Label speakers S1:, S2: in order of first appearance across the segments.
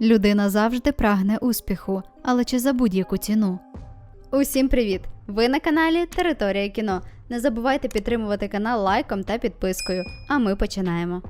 S1: Людина завжди прагне успіху, але чи за будь-яку ціну?
S2: Усім привіт! Ви на каналі Територія кіно. Не забувайте підтримувати канал лайком та підпискою. А ми починаємо.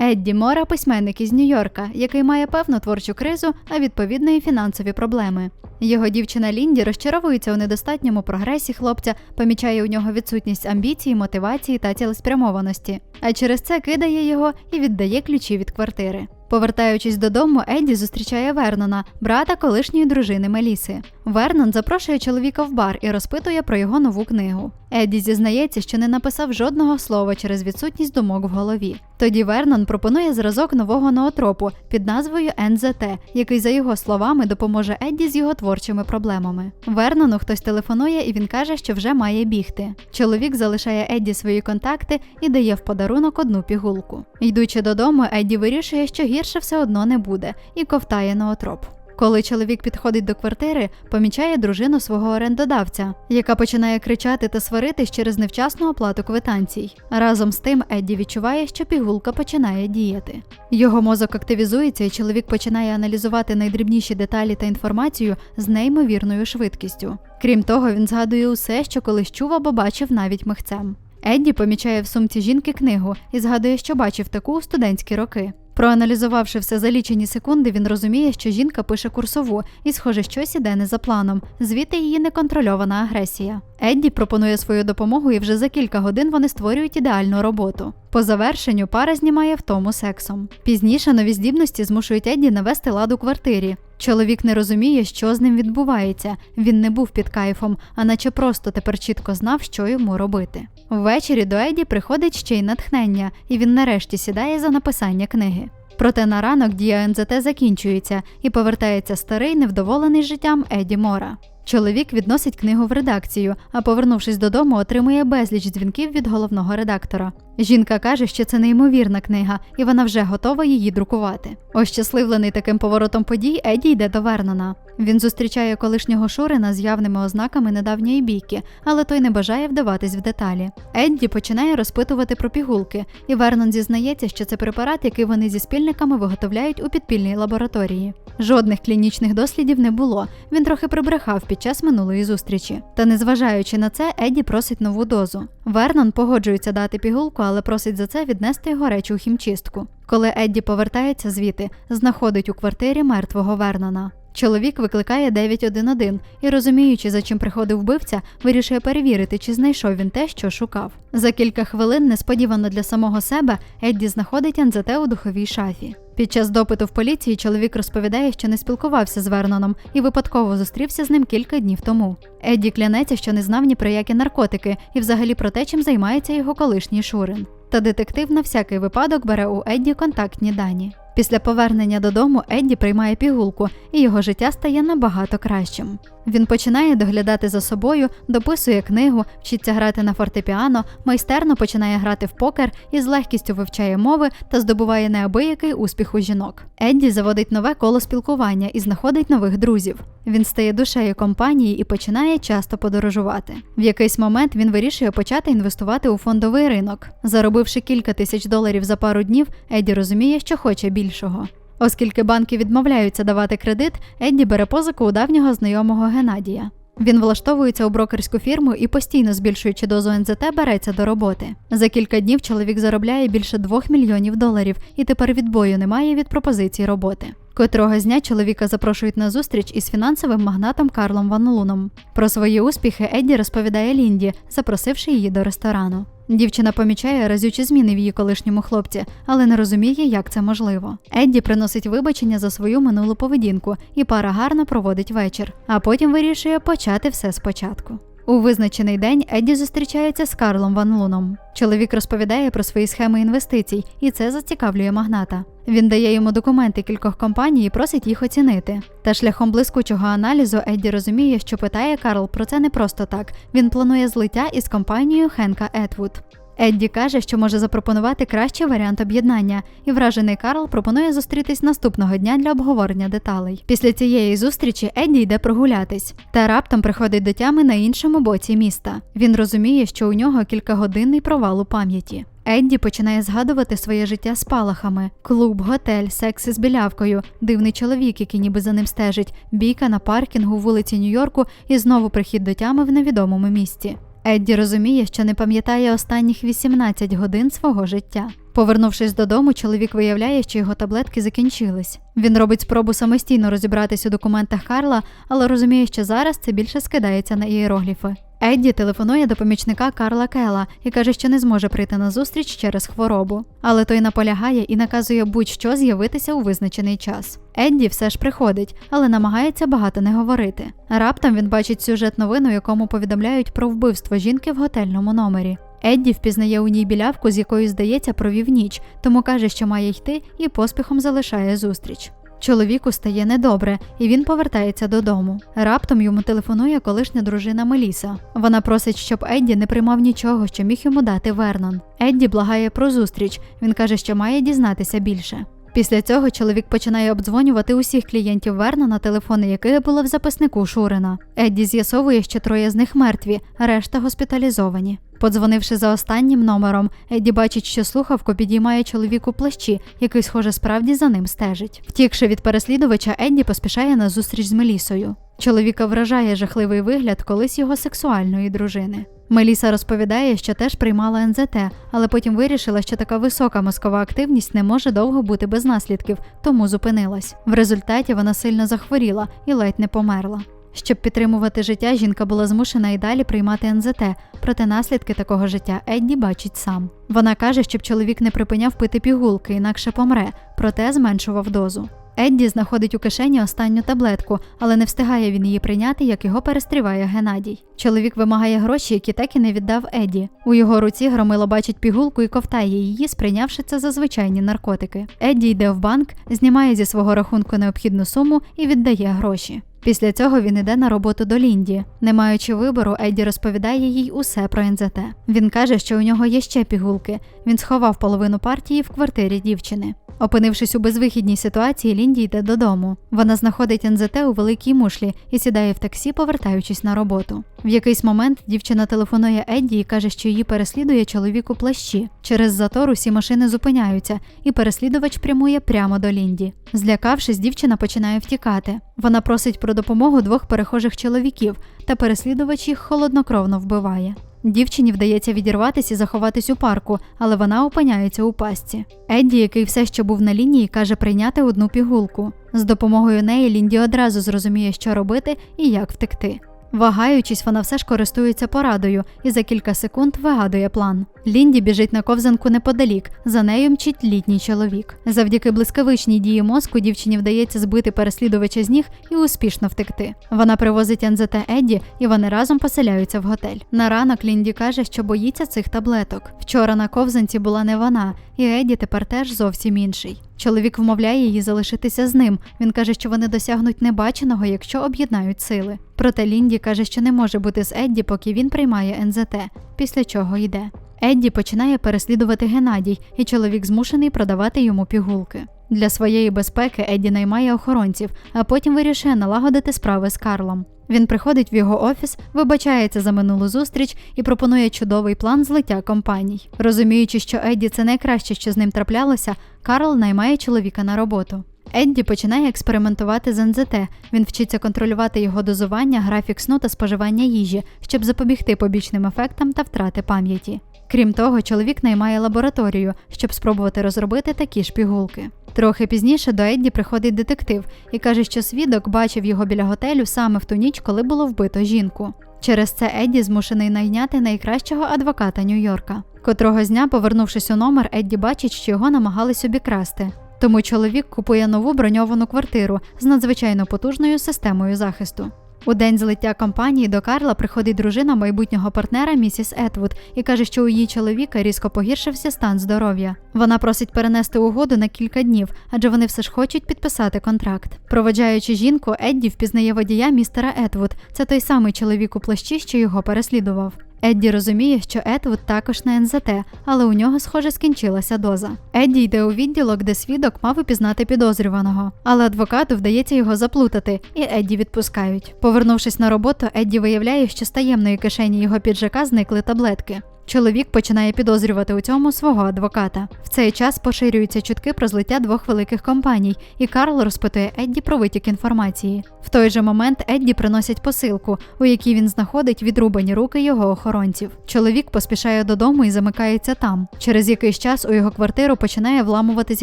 S1: Едді Мора письменник із Нью-Йорка, який має певну творчу кризу, а відповідно і фінансові проблеми. Його дівчина Лінді розчаровується у недостатньому прогресі хлопця, помічає у нього відсутність амбіції, мотивації та цілеспрямованості. А через це кидає його і віддає ключі від квартири. Повертаючись додому, Едді зустрічає Вернона, брата колишньої дружини Меліси. Вернон запрошує чоловіка в бар і розпитує про його нову книгу. Едді зізнається, що не написав жодного слова через відсутність думок в голові. Тоді Вернон пропонує зразок нового ноотропу під назвою НЗТ, який, за його словами, допоможе Едді з його творчими проблемами. Вернону хтось телефонує і він каже, що вже має бігти. Чоловік залишає Едді свої контакти і дає в подарунок одну пігулку. Йдучи додому, Едді вирішує, що гірше все одно не буде, і ковтає ноотроп. Коли чоловік підходить до квартири, помічає дружину свого орендодавця, яка починає кричати та сваритись через невчасну оплату квитанцій. Разом з тим Едді відчуває, що пігулка починає діяти. Його мозок активізується, і чоловік починає аналізувати найдрібніші деталі та інформацію з неймовірною швидкістю. Крім того, він згадує усе, що колись чув або бачив навіть михцем. Едді помічає в сумці жінки книгу і згадує, що бачив таку у студентські роки. Проаналізувавши все за лічені секунди, він розуміє, що жінка пише курсову, і, схоже, щось іде не за планом, звідти її неконтрольована агресія. Едді пропонує свою допомогу, і вже за кілька годин вони створюють ідеальну роботу. По завершенню пара знімає втому сексом. Пізніше нові здібності змушують Едді навести лад у квартирі. Чоловік не розуміє, що з ним відбувається. Він не був під кайфом, а наче просто тепер чітко знав, що йому робити. Ввечері до Еді приходить ще й натхнення, і він нарешті сідає за написання книги. Проте на ранок дія НЗТ закінчується і повертається старий невдоволений життям Еді Мора. Чоловік відносить книгу в редакцію, а повернувшись додому, отримує безліч дзвінків від головного редактора. Жінка каже, що це неймовірна книга, і вона вже готова її друкувати. Ощасливлений таким поворотом подій, Еді йде до Вернона. Він зустрічає колишнього Шурина з явними ознаками недавньої бійки, але той не бажає вдаватись в деталі. Едді починає розпитувати про пігулки, і Вернон зізнається, що це препарат, який вони зі спільниками виготовляють у підпільній лабораторії. Жодних клінічних дослідів не було. Він трохи прибрехав під час минулої зустрічі. Та незважаючи на це, Едді просить нову дозу. Вернон погоджується дати пігулку, але просить за це віднести його речі у хімчистку. Коли Едді повертається звідти, знаходить у квартирі мертвого Вернона. Чоловік викликає 911 і, розуміючи, за чим приходив вбивця, вирішує перевірити, чи знайшов він те, що шукав. За кілька хвилин, несподівано для самого себе, Едді знаходить НЗТ у духовій шафі. Під час допиту в поліції чоловік розповідає, що не спілкувався з Верноном і випадково зустрівся з ним кілька днів тому. Едді клянеться, що не знав ні про які наркотики і взагалі про те, чим займається його колишній Шурин. Та детектив на всякий випадок бере у Едді контактні дані. Після повернення додому Едді приймає пігулку, і його життя стає набагато кращим. Він починає доглядати за собою, дописує книгу, вчиться грати на фортепіано, майстерно починає грати в покер і з легкістю вивчає мови та здобуває неабиякий успіх у жінок. Едді заводить нове коло спілкування і знаходить нових друзів. Він стає душею компанії і починає часто подорожувати. В якийсь момент він вирішує почати інвестувати у фондовий ринок. Заробивши кілька тисяч доларів за пару днів, Едді розуміє, що хоче більшого. Оскільки банки відмовляються давати кредит, Едді бере позику у давнього знайомого Геннадія. Він влаштовується у брокерську фірму і постійно збільшуючи дозу НЗТ, береться до роботи. За кілька днів чоловік заробляє більше 2 мільйонів доларів, і тепер відбою немає від пропозиції роботи. Котрого з дня чоловіка запрошують на зустріч із фінансовим магнатом Карлом Ван Луном. Про свої успіхи Едді розповідає Лінді, запросивши її до ресторану. Дівчина помічає разючі зміни в її колишньому хлопці, але не розуміє, як це можливо. Едді приносить вибачення за свою минулу поведінку, і пара гарно проводить вечір, а потім вирішує почати все спочатку. У визначений день Едді зустрічається з Карлом Ван Луном. Чоловік розповідає про свої схеми інвестицій, і це зацікавлює магната. Він дає йому документи кількох компаній і просить їх оцінити. Та шляхом блискучого аналізу Едді розуміє, що питає Карл про це не просто так. Він планує злиття із компанією Хенка Етвуд. Едді каже, що може запропонувати кращий варіант об'єднання, і вражений Карл пропонує зустрітись наступного дня для обговорення деталей. Після цієї зустрічі Едді йде прогулятись, та раптом приходить до тями на іншому боці міста. Він розуміє, що у нього кількагодинний провал у пам'яті. Едді починає згадувати своє життя спалахами: клуб, готель, секс із білявкою, дивний чоловік, який ніби за ним стежить, бійка на паркінгу вулиці Нью-Йорку і знову прихід до тями в невідомому місці. Едді розуміє, що не пам'ятає останніх 18 годин свого життя. Повернувшись додому, чоловік виявляє, що його таблетки закінчились. Він робить спробу самостійно розібратись у документах Карла, але розуміє, що зараз це більше скидається на ієрогліфи. Едді телефонує до помічника Карла Кела і каже, що не зможе прийти на зустріч через хворобу. Але той наполягає і наказує будь-що з'явитися у визначений час. Едді все ж приходить, але намагається багато не говорити. Раптом він бачить сюжет новин, у якому повідомляють про вбивство жінки в готельному номері. Едді впізнає у ній білявку, з якою, здається, провів ніч, тому каже, що має йти, і поспіхом залишає зустріч. Чоловіку стає недобре, і він повертається додому. Раптом йому телефонує колишня дружина Меліса. Вона просить, щоб Едді не приймав нічого, що міг йому дати Вернон. Едді благає про зустріч. Він каже, що має дізнатися більше. Після цього чоловік починає обдзвонювати усіх клієнтів Вернона, телефони яких були в записнику Шурина. Едді з'ясовує, що троє з них мертві, решта госпіталізовані. Подзвонивши за останнім номером, Едді бачить, що слухавку підіймає чоловік у плащі, який, схоже, справді за ним стежить. Втікши від переслідувача, Едді поспішає на зустріч з Мелісою. Чоловіка вражає жахливий вигляд колись його сексуальної дружини. Меліса розповідає, що теж приймала НЗТ, але потім вирішила, що така висока мозкова активність не може довго бути без наслідків, тому зупинилась. В результаті вона сильно захворіла і ледь не померла. Щоб підтримувати життя, жінка була змушена і далі приймати НЗТ, проте наслідки такого життя Едді бачить сам. Вона каже, щоб чоловік не припиняв пити пігулки, інакше помре, проте зменшував дозу. Едді знаходить у кишені останню таблетку, але не встигає він її прийняти, як його перестріває Геннадій. Чоловік вимагає гроші, які так і не віддав Едді. У його руці громило бачить пігулку і ковтає її, сприйнявши це за звичайні наркотики. Едді йде в банк, знімає зі свого рахунку необхідну суму і віддає гроші. Після цього він іде на роботу до Лінді. Не маючи вибору, Едді розповідає їй усе про НЗТ. Він каже, що у нього є ще пігулки. Він сховав половину партії в квартирі дівчини. Опинившись у безвихідній ситуації, Лінді йде додому. Вона знаходить НЗТ у великій мушлі і сідає в таксі, повертаючись на роботу. В якийсь момент дівчина телефонує Едді і каже, що її переслідує чоловік у плащі. Через затор усі машини зупиняються, і переслідувач прямує прямо до Лінді. Злякавшись, дівчина починає втікати. Вона просить про допомогу двох перехожих чоловіків, та переслідувач їх холоднокровно вбиває. Дівчині вдається відірватися і заховатись у парку, але вона опиняється у пастці. Едді, який все ще був на лінії, каже прийняти одну пігулку. З допомогою неї Лінді одразу зрозуміє, що робити і як втекти. Вагаючись, вона все ж користується порадою і за кілька секунд вигадує план. Лінді біжить на ковзанку неподалік, за нею мчить літній чоловік. Завдяки блискавичній дії мозку дівчині вдається збити переслідувача з ніг і успішно втекти. Вона привозить НЗТ Едді, і вони разом поселяються в готель. На ранок Лінді каже, що боїться цих таблеток. Вчора на ковзанці була не вона, і Едді тепер теж зовсім інший. Чоловік вмовляє її залишитися з ним. Він каже, що вони досягнуть небаченого, якщо об'єднають сили. Проте Лінді каже, що не може бути з Едді, поки він приймає НЗТ, після чого йде. Едді починає переслідувати Геннадій, і чоловік змушений продавати йому пігулки. Для своєї безпеки Едді наймає охоронців, а потім вирішує налагодити справи з Карлом. Він приходить в його офіс, вибачається за минулу зустріч і пропонує чудовий план злиття компаній. Розуміючи, що Едді це найкраще, що з ним траплялося, Карл наймає чоловіка на роботу. Едді починає експериментувати з НЗТ. Він вчиться контролювати його дозування, графік сну та споживання їжі, щоб запобігти побічним ефектам та втрати пам'яті. Крім того, чоловік наймає лабораторію, щоб спробувати розробити такі ж пігулки. Трохи пізніше до Едді приходить детектив і каже, що свідок бачив його біля готелю саме в ту ніч, коли було вбито жінку. Через це Едді змушений найняти найкращого адвоката Нью-Йорка. Котрого дня, повернувшись у номер, Едді бачить, що його намагались обікрасти. Тому чоловік купує нову броньовану квартиру з надзвичайно потужною системою захисту. У день злиття компанії до Карла приходить дружина майбутнього партнера місіс Етвуд і каже, що у її чоловіка різко погіршився стан здоров'я. Вона просить перенести угоду на кілька днів, адже вони все ж хочуть підписати контракт. Проводжаючи жінку, Едді впізнає водія містера Етвуд. Це той самий чоловік у плащі, що його переслідував. Едді розуміє, що Етвуд також на НЗТ, але у нього, схоже, скінчилася доза. Едді йде у відділок, де свідок мав упізнати підозрюваного, але адвокату вдається його заплутати, і Едді відпускають. Повернувшись на роботу, Едді виявляє, що з таємної кишені його піджака зникли таблетки. Чоловік починає підозрювати у цьому свого адвоката. В цей час поширюються чутки про злиття двох великих компаній, і Карл розпитує Едді про витік інформації. В той же момент Едді приносять посилку, у якій він знаходить відрубані руки його охоронців. Чоловік поспішає додому і замикається там. Через якийсь час у його квартиру починає вламуватись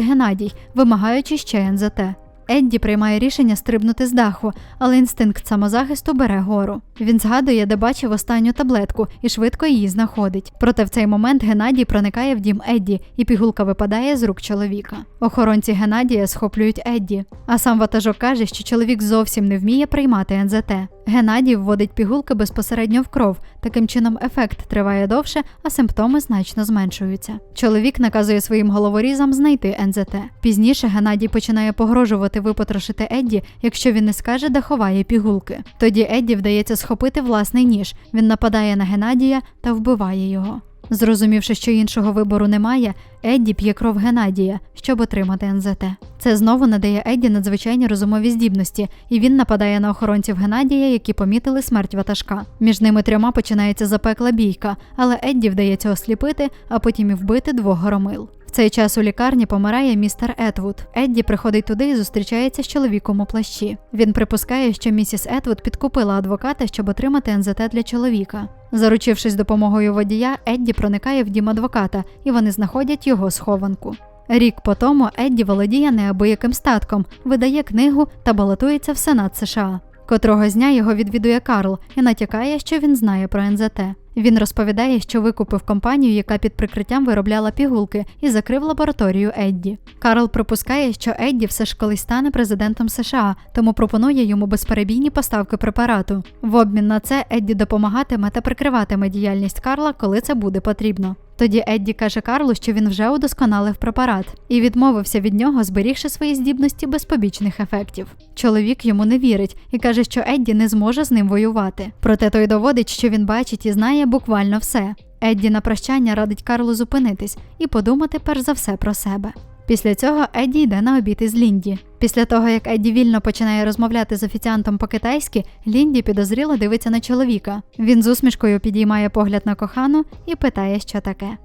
S1: Геннадій, вимагаючи ще НЗТ. Едді приймає рішення стрибнути з даху, але інстинкт самозахисту бере гору. Він згадує, де бачив останню таблетку і швидко її знаходить. Проте в цей момент Геннадій проникає в дім Едді, і пігулка випадає з рук чоловіка. Охоронці Геннадія схоплюють Едді, а сам ватажок каже, що чоловік зовсім не вміє приймати НЗТ. Геннадій вводить пігулки безпосередньо в кров. Таким чином, ефект триває довше, а симптоми значно зменшуються. Чоловік наказує своїм головорізам знайти НЗТ. Пізніше Геннадій починає погрожувати випотрошити Едді, якщо він не скаже, де ховає пігулки. Тоді Едді вдається схопити власний ніж. Він нападає на Геннадія та вбиває його. Зрозумівши, що іншого вибору немає, Едді п'є кров Геннадія, щоб отримати НЗТ. Це знову надає Едді надзвичайні розумові здібності, і він нападає на охоронців Геннадія, які помітили смерть ватажка. Між ними трьома починається запекла бійка, але Едді вдається осліпити, а потім і вбити двох громил. Цей час у лікарні помирає містер Етвуд. Едді приходить туди і зустрічається з чоловіком у плащі. Він припускає, що місіс Етвуд підкупила адвоката, щоб отримати НЗТ для чоловіка. Заручившись допомогою водія, Едді проникає в дім адвоката, і вони знаходять його схованку. Рік по тому Едді володіє неабияким статком, видає книгу та балотується в Сенат США. Котрого дня його відвідує Карл і натякає, що він знає про НЗТ. Він розповідає, що викупив компанію, яка під прикриттям виробляла пігулки, і закрив лабораторію Едді. Карл припускає, що Едді все ж колись стане президентом США, тому пропонує йому безперебійні поставки препарату. В обмін на це Едді допомагатиме та прикриватиме діяльність Карла, коли це буде потрібно. Тоді Едді каже Карлу, що він вже удосконалив препарат і відмовився від нього, зберігши свої здібності без побічних ефектів. Чоловік йому не вірить і каже, що Едді не зможе з ним воювати. Проте той доводить, що він бачить і знає буквально все. Едді на прощання радить Карлу зупинитись і подумати перш за все про себе. Після цього Едді йде на обід із Лінді. Після того, як Едді вільно починає розмовляти з офіціантом по-китайськи, Лінді підозріло дивиться на чоловіка. Він з усмішкою підіймає погляд на кохану і питає, що таке.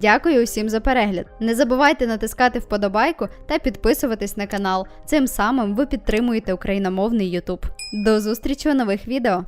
S2: Дякую усім за перегляд. Не забувайте натискати вподобайку та підписуватись на канал. Цим самим ви підтримуєте україномовний YouTube. До зустрічі у нових відео!